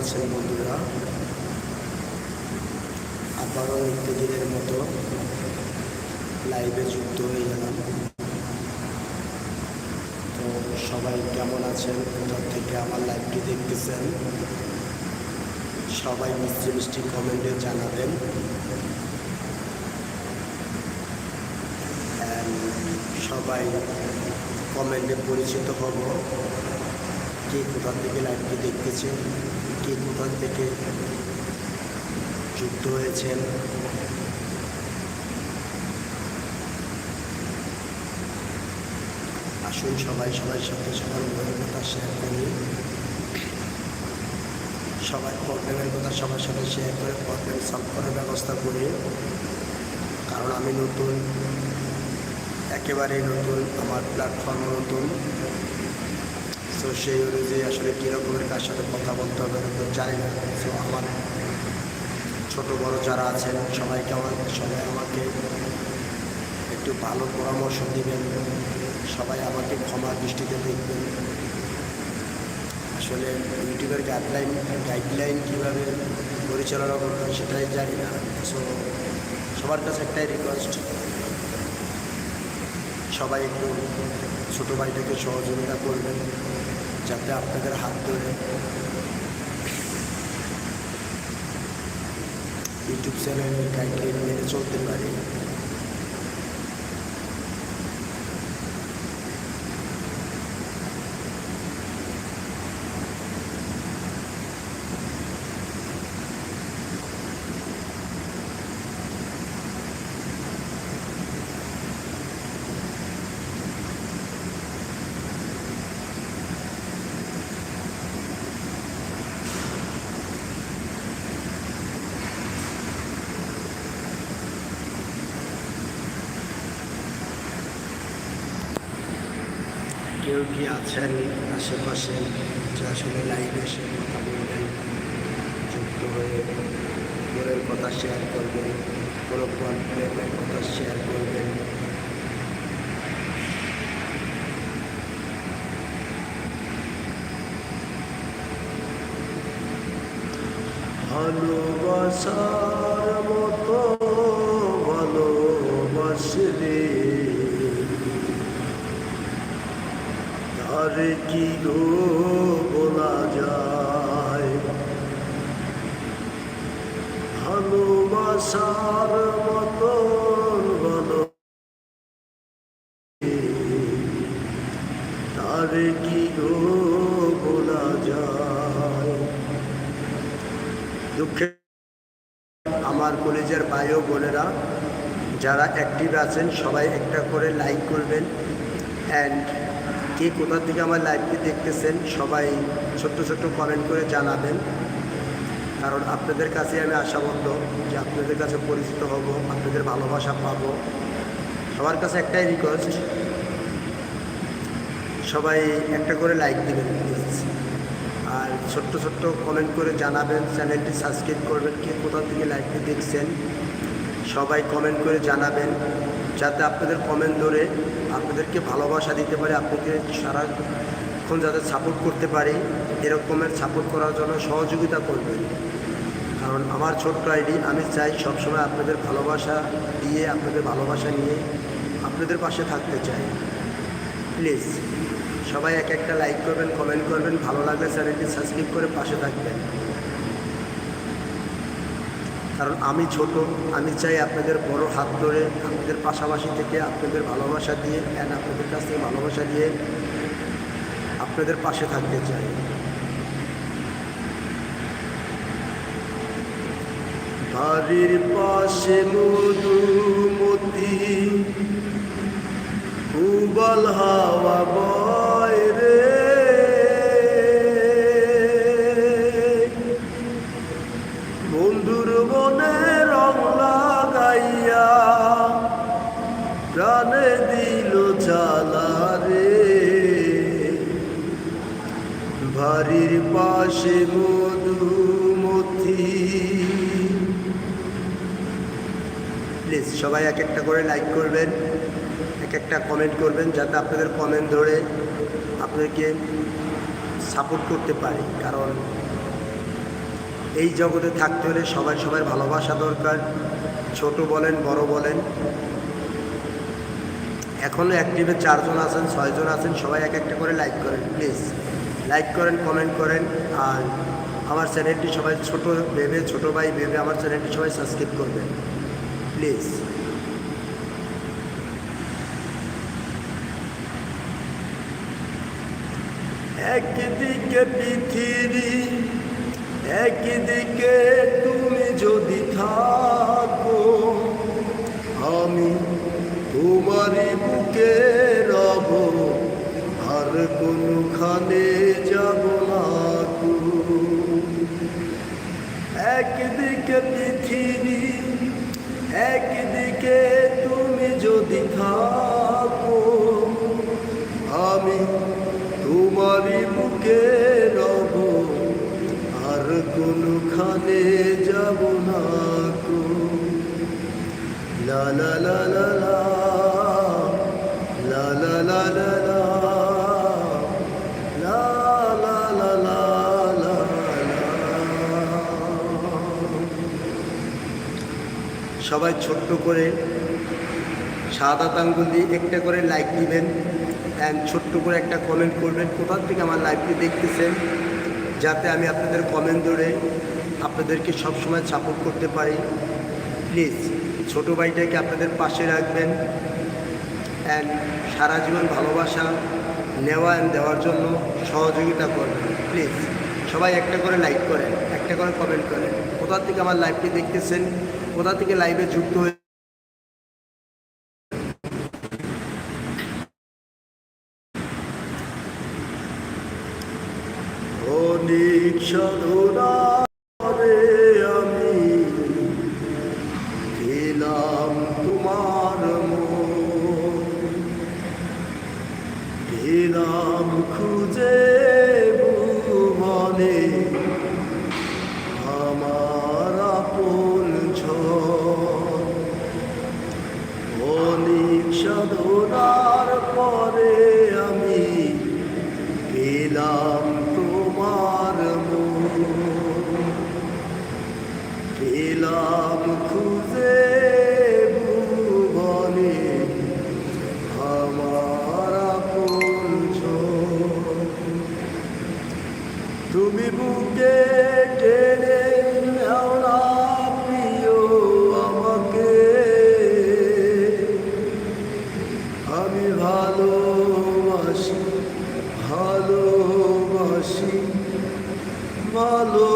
আছেন বন্ধুরা। আবারও নিত্যদিনের মতো লাইভে যুক্ত হয়ে গেলাম। তো সবাই কেমন আছেন? কোথার থেকে আমার লাইভটি দেখতেছেন? সবাই মিষ্টি মিষ্টি কমেন্টে জানাবেন। সবাই কমেন্টে পরিচিত হব। কে কোথা থেকে লাইভটি দেখতেছেন কে কোথা থেকে যুক্ত হয়েছেন। আসুন সবাই সবার সাথে সবার মনের কথা শেয়ার করি। সবাই প্রবলেমের কথা সবার সাথে শেয়ার করে প্রবলেম সলভ করার ব্যবস্থা করি। কারণ আমি নতুন, একেবারেই নতুন, আমার প্ল্যাটফর্ম নতুন। তো সেই অনুযায়ী আসলে কীরকমের কার সাথে কথা বলতে হবে তো জানি না সো আমার ছোটো বড় যারা আছেন, সবাইকে আমার, সবাই আমাকে একটু ভালো পরামর্শ দিবেন। সবাই আমাকে ক্ষমা দৃষ্টিতে দেখবেন। আসলে ইউটিউবের গাইডলাইন গাইডলাইন কীভাবে পরিচালনা করবেন সেটাই জানি না। সো সবার কাছে একটাই রিকোয়েস্ট সবাই একটু ছোটো ভাইটাকে সহযোগিতা করবেন, যাতে আপনাদের হাত ধরে। ইউটিউব চ্যানেলের গাইডলাইন মেনে চলতে পারি। কেউ কি আছেন আশেপাশে যে আসলে লাইভে এসে কথা বলবেন, যুক্ত হয়ে মনের কথা শেয়ার করবেন কোনো প্রবলেমের কথা শেয়ার করবেন? ভালোবাসার মতো ভালোবাসলে আর কি গো বলা যায়? ভালোবাসার মতো ভালো আর কি গো বলা যায়? দুঃখে আমার কলেজের ভাই বোনেরা, যারা অ্যাক্টিভ আছেন, সবাই একটা করে লাইক করবেন। অ্যান্ড কে কোথা থেকে আমার লাইভটি দেখতেছেন, সবাই ছোট্ট ছোট্ট কমেন্ট করে জানাবেন। কারণ আপনাদের কাছে আমি আশাবদ্ধ যে আপনাদের কাছে পরিচিত হব, আপনাদের ভালোবাসা পাব। সবার কাছে একটাই রিকোয়েস্ট সবাই একটা করে লাইক দেবেন আর ছোট্ট ছোট্ট কমেন্ট করে জানাবেন চ্যানেলটি সাবস্ক্রাইব করবেন, কে কোথা থেকে লাইভটি দেখছেন, সবাই কমেন্ট করে জানাবেন। যাতে আপনাদের কমেন্ট ধরে আপনাদেরকে ভালোবাসা দিতে পারে, আপনাকে সারাক্ষণ যাতে সাপোর্ট করতে পারি, এরকমের সাপোর্ট করার জন্য সহযোগিতা করবেন। কারণ আমার ছোট্ট আইডি, আমি চাই সবসময় আপনাদের ভালোবাসা দিয়ে, আপনাদের ভালোবাসা নিয়ে আপনাদের পাশে থাকতে চাই। প্লিজ সবাই এক একটা লাইক করবেন কমেন্ট করবেন, ভালো লাগলে চ্যানেলটি সাবস্ক্রাইব করে পাশে থাকবেন। কারণ আমি ছোট, আমি চাই আপনাদের বড় হাত ধরে, আপনাদের পাশাপাশি থেকে আপনাদের ভালোবাসা দিয়ে অ্যান্ড আপনাদের কাছ থেকে ভালোবাসা দিয়ে আপনাদের পাশে থাকতে চাই। বাড়ির পাশে মধুমতি হাওয়া পাশে মধুমতি প্লিজ সবাই এক একটা করে লাইক করবেন, এক একটা কমেন্ট করবেন যাতে আপনাদের কমেন্ট ধরে আপনাদেরকে সাপোর্ট করতে পারি। কারণ এই জগতে থাকতে হলে সবাই সবার ভালোবাসা দরকার। ছোট বলেন, বড় বলেন। এখনও অ্যাক্টিভে চারজন আছেন, ছয়জন আছেন, সবাই এক একটা করে লাইক করেন প্লিজ লাইক করেন, কমেন্ট করেন, আর আমার চ্যানেলটি সবাই ছোট ভেবে, ছোট ভাই ভেবে আমার চ্যানেলটি সবাই সাবস্ক্রাইব করবেন। প্লিজ। একদিকে পৃথিবী, একদিকে তুমি যদি থাকো, আমি তোমারই বুকে একদিকে পৃথিবী, একদিকে তুমি যদি থাকো, আমি তোমারই বুকে রব, আর কোনখানে যাব না গো? লা লা লা লা লা লা লা লা লা লা। ছোট্ট করে সাদা আঙ্গুল দিয়ে একটা করে লাইক দিবেন অ্যান্ড ছোট্ট করে একটা কমেন্ট করবেন। কোথা থেকে আমার লাইভটি দেখতেছেন? যাতে আমি আপনাদের কমেন্ট ধরে আপনাদেরকে সবসময় সাপোর্ট করতে পারি। প্লিজ ছোটো ভাইটাকে আপনাদের পাশে রাখবেন অ্যান্ড সারা জীবন ভালোবাসা নেওয়া অ্যান্ড দেওয়ার জন্য সহযোগিতা করবেন। প্লিজ সবাই একটা করে লাইক করেন, একটা করে কমেন্ট করেন। কোথা থেকে আমার লাইভটি দেখতেছেন? কোথা থেকে লাইভে যুক্ত হয়ে ও সাধনা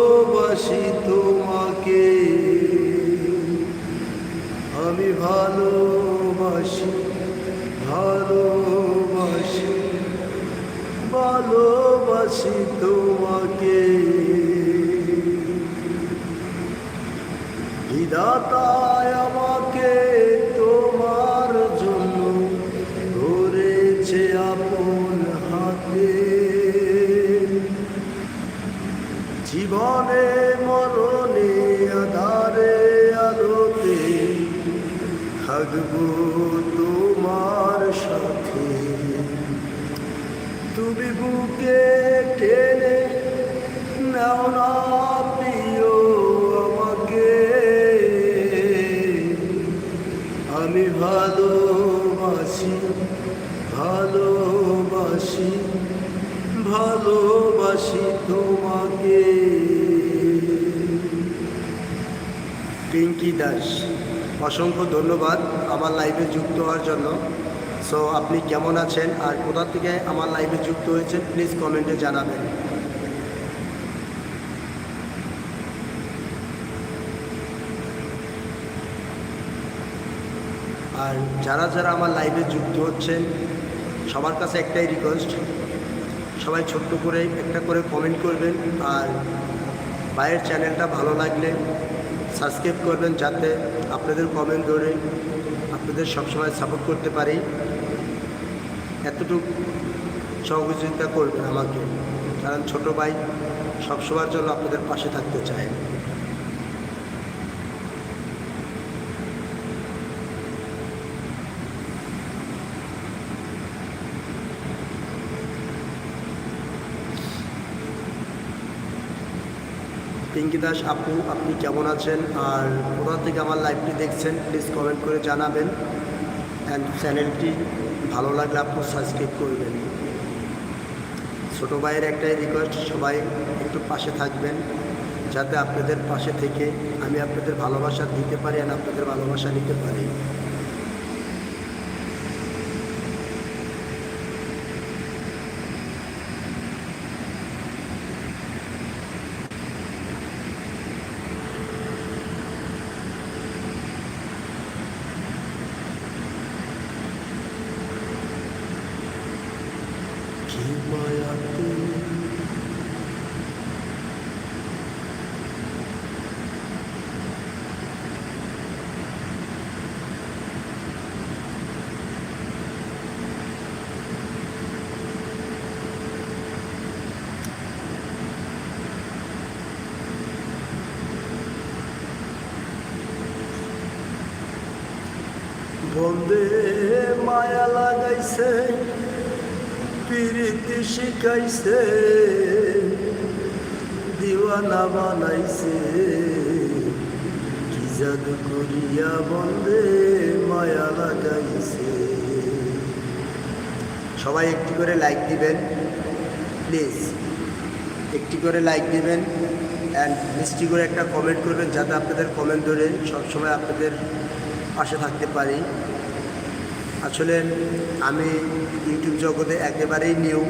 ভালোবাসি তোমাকে। আমি ভালোবাসি ভালোবাসি ভালোবাসি তোমাকে। বিধাতায় আমাকে থাকব তোমার সাথে। তুমি বুকে টেনে নাও না প্রিয় আমাকে। আমি ভালোবাসি ভালোবাসি ভালোবাসি তোমাকে। পিঙ্কি দাস। অসংখ্য ধন্যবাদ আমার লাইভে যুক্ত হওয়ার জন্য। সো আপনি কেমন আছেন আর কোথা থেকে আমার লাইভে যুক্ত হয়েছেন প্লিজ কমেন্টে জানাবেন। আর যারা যারা আমার লাইভে যুক্ত হচ্ছেন, সবার কাছে একটাই রিকোয়েস্ট সবাই ছোট্ট করে একটা করে কমেন্ট করবেন, আর ভাইয়ের চ্যানেলটা ভালো লাগলে সাবস্ক্রাইব করবেন যাতে আপনাদের কমেন্ট ধরে আপনাদের সবসময় সাপোর্ট করতে পারি। এতটুকু সহযোগিতা করবেন আমাকে। কারণ ছোট ভাই সবসময়ের জন্য আপনাদের পাশে থাকতে চায়। পিঙ্কি দাস আপু, আপনি কেমন আছেন? আর কোথা থেকে আমার লাইভটি দেখছেন প্লিজ কমেন্ট করে জানাবেন। অ্যান্ড চ্যানেলটি ভালো লাগলে আপনি সাবস্ক্রাইব করবেন। ছোটো ভাইয়ের একটাই রিকোয়েস্ট সবাই একটু পাশে থাকবেন, যাতে আপনাদের পাশে থেকে আমি আপনাদের ভালোবাসা দিতে পারি আর আপনাদের ভালোবাসা নিতে পারি। কি মায়াতে বন্দে মায়া লাগাইছে প্রীতি শিখাইছে দিওয়ানা বানাইছে। কি জাদু সবাই একটি করে লাইক দিবেন প্লিজ একটি করে লাইক দিবেন অ্যান্ড মিষ্টি করে একটা কমেন্ট করবেন, যাতে আপনাদের কমেন্ট ধরে সবসময় আপনাদের পাশে থাকতে পারি। আসলে আমি ইউটিউব জগতে একেবারেই নিউ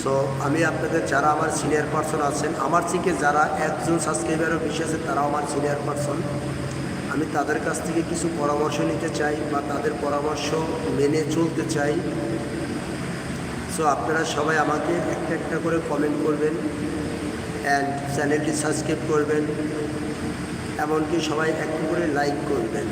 সো আমি আপনাদের যারা আমার সিনিয়র পার্সন আছেন, আমার থেকে যারা একজন সাবস্ক্রাইবারও বেশি আছে, তারাও আমার সিনিয়র পার্সন আমি তাদের কাছ থেকে কিছু পরামর্শ নিতে চাই বা তাদের পরামর্শ মেনে চলতে চাই। সো আপনারা সবাই আমাকে একটা একটা করে কমেন্ট করবেন অ্যান্ড চ্যানেলটি সাবস্ক্রাইব করবেন। এমনকি সবাই একটু করে লাইক করবেন।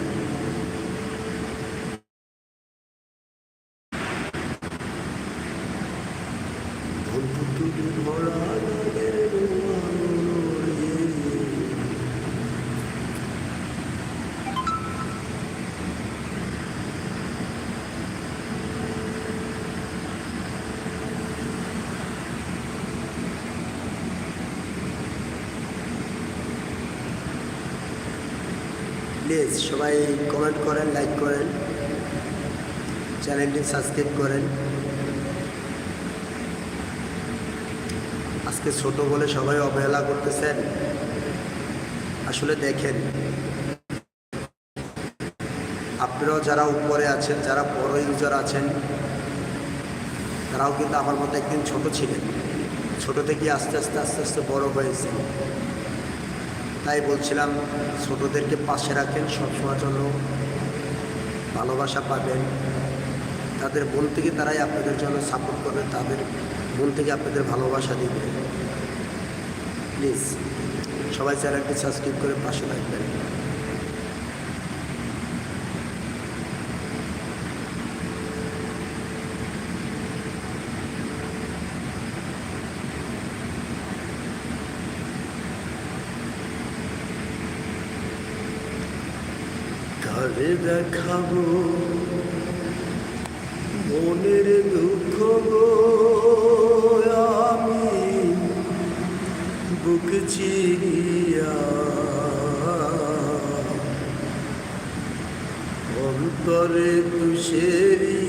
সবাই কমেন্ট করেন লাইক করেন, চ্যানেলটি সাবস্ক্রাইব করেন। আজকে ছোট বলে সবাই অবহেলা করতেছেন। আসলে দেখেন, আপনারাও যারা উপরে আছেন, যারা বড় ইউজার আছেন, তারাও কিন্তু আমার মতো একদিন ছোট ছিলেন। ছোট থেকে আস্তে আস্তে আস্তে আস্তে বড় হয়েছে তাই বলছিলাম, ছোটোদেরকে পাশে রাখেন সবসময় জন্য ভালোবাসা পাবেন। তাদের মন থেকে তারাই আপনাদের জন্য সাপোর্ট করবে, তাদের মন থেকে আপনাদের ভালোবাসা দিবে। প্লিজ সবাই চ্যানেলটি সাবস্ক্রাইব করে পাশে রাখবেন কারে দেখাবো মনের দুঃখ গো, আমি বুক চিরিয়া অন্তরে তুষেরি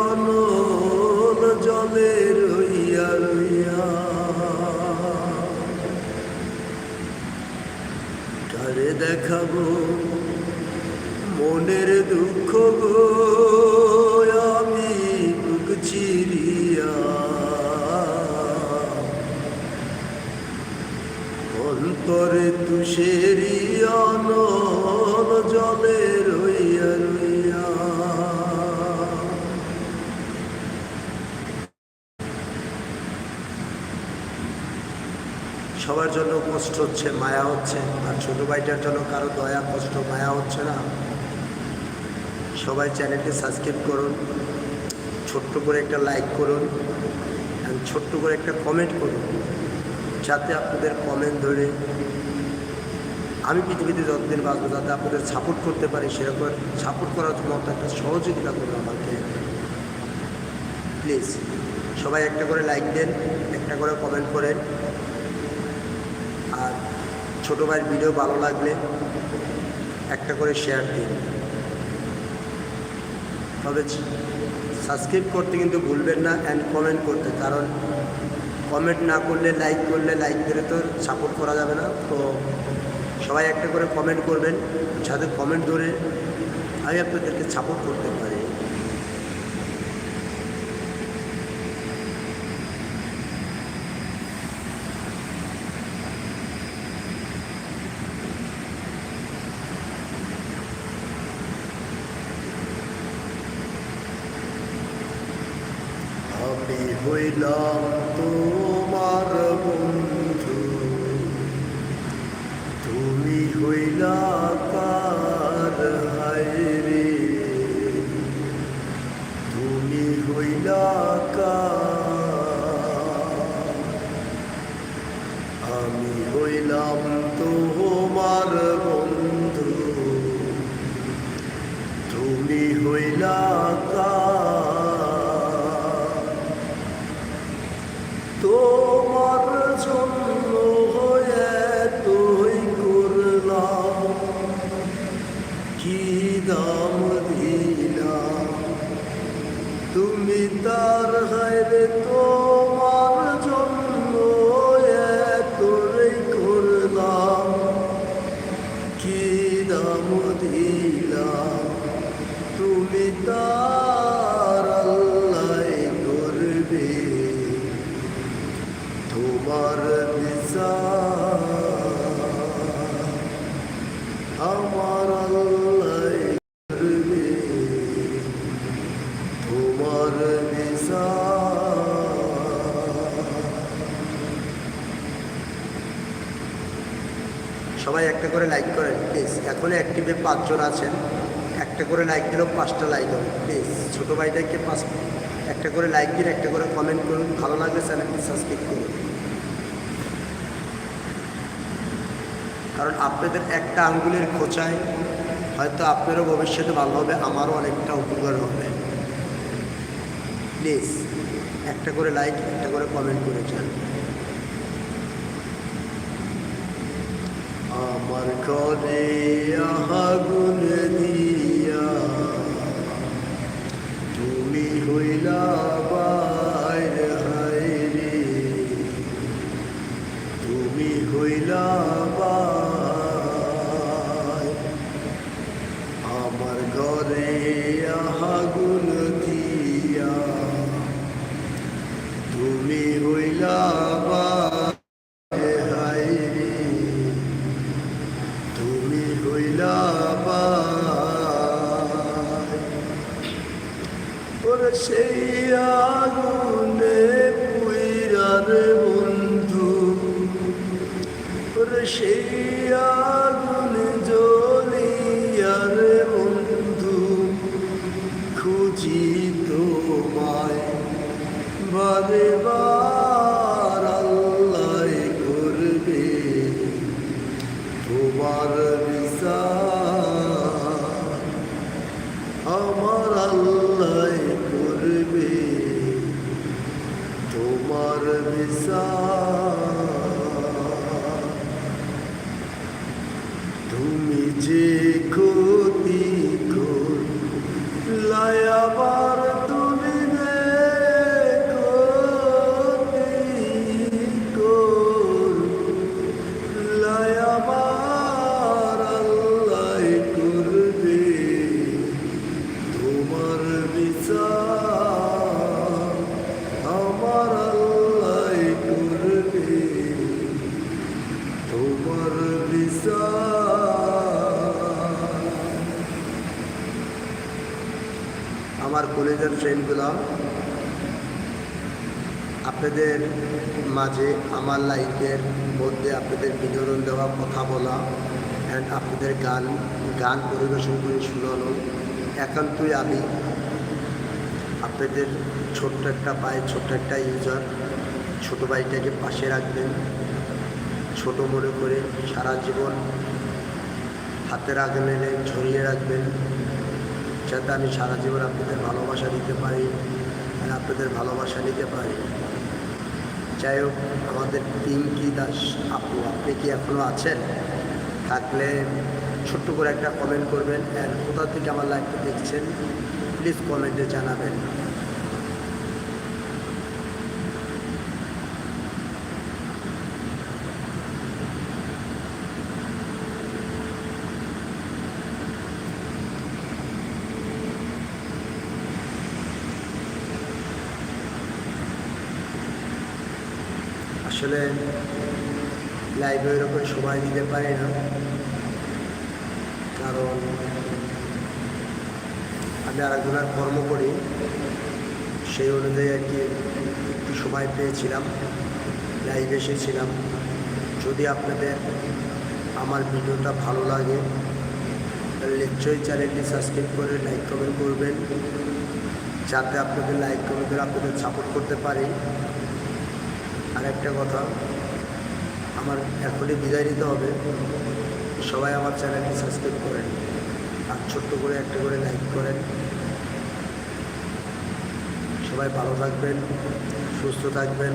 অনল জলে রইয়া রইয়া। কারে দেখাবো? মনের দুঃখ গো, আমি বুক চিরিয়া অন্তরে তুষেরি অনল জলে রইয়া রইয়া। সবার জন্য কষ্ট হচ্ছে, মায়া হচ্ছে। আর ছোটো ভাইটার জন্য কারও দয়া, কষ্ট, মায়া হচ্ছে না। সবাই চ্যানেলটি সাবস্ক্রাইব করুন, ছোট্ট করে একটা লাইক করুন ছোট্ট করে একটা কমেন্ট করুন, যাতে আপনাদের কমেন্ট ধরে আমি পৃথিবীতে যতদিন বাঁচবো, যাতে আপনাদের সাপোর্ট করতে পারি, সেরকম সাপোর্ট করার মতো একটা সহযোগিতা করুন আমাকে। প্লিজ সবাই একটা করে লাইক দেন, একটা করে কমেন্ট করেন, আর ছোটো ভাইয়ের ভিডিও ভালো লাগলে একটা করে শেয়ার দিন। তবে সাবস্ক্রাইব করতে কিন্তু ভুলবেন না অ্যান্ড কমেন্ট করতে, কারণ কমেন্ট না করলে লাইক করলে লাইক দিলে তো সাপোর্ট করা যাবে না। তো সবাই একটা করে কমেন্ট করবেন, যাতে কমেন্ট ধরে আমি আপনাদেরকে সাপোর্ট করতে পারি। love. পাঁচজন আছেন, একটা করে লাইক দিলেও পাঁচটা লাইক হবে প্লিজ ছোটো ভাইটাকে পাঁচ, একটা করে লাইক দিন, একটা করে কমেন্ট করুন, ভালো লাগলে চ্যানেলটি সাবস্ক্রাইব করুন। কারণ আপনাদের একটা আঙ্গুলের খোঁচায় হয়তো আপনারও ভবিষ্যতে ভালো হবে, আমারও অনেকটা উপকার হবে। প্লিজ একটা করে লাইক একটা করে কমেন্ট করে যান। আমার করে আহাগুন দিয়া। তুমি হইলা বাইর হায়রে। তুমি হইলা সেই তোমার বিচার আমার কলেজের ফ্রেন্ডগুলো আপনাদের মাঝে আমার লাইফের মধ্যে আপনাদের বিনোদন দেওয়া, কথা বলা অ্যান্ড আপনাদের গান গান পরিবেশন করে শুনানো। একান্তই আমি আপনাদের ছোট্ট একটা পায়ে ছোট্ট একটা ইউজার ছোটো ভাইটাকে পাশে রাখবেন। ছোট মনে করে সারা জীবন আগে মেলে ঝরিয়ে রাখবেন। যাতে আমি সারা জীবন আপনাদের ভালোবাসা দিতে পারি আর আপনাদের ভালোবাসা নিতে পারি। যাই হোক, আমাদের পিঙ্কি দাস আপু, আপনি কি এখনও আছেন? থাকলে ছোট্ট করে একটা কমেন্ট করবেন। অ্যান্ড কোথা থেকে আমার লাইফটা দেখছেন প্লিজ কমেন্টে জানাবেন। আসলে লাইভে ওইরকম সময় দিতে পারি না। কারণ আমি আরেকজনের কর্ম করি, সেই অনুযায়ী আর কি একটু সময় পেয়েছিলাম লাইভে এসেছিলাম। যদি আপনাদের আমার ভিডিওটা ভালো লাগে, তাহলে নিশ্চয়ই চ্যানেলটি সাবস্ক্রাইব করে লাইক কমেন্ট করবেন, যাতে আপনাদের লাইক কমেন্ট করে আপনাদের সাপোর্ট করতে পারি। আর একটা কথা, আমার এখনই বিদায় নিতে হবে। সবাই আমার চ্যানেলটি সাবস্ক্রাইব করেন আর ছোট্ট করে একটা করে লাইক করেন। সবাই ভালো থাকবেন, সুস্থ থাকবেন।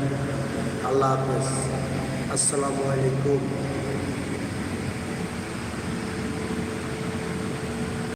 আল্লাহ হাফেজ। আসসালামু আলাইকুম।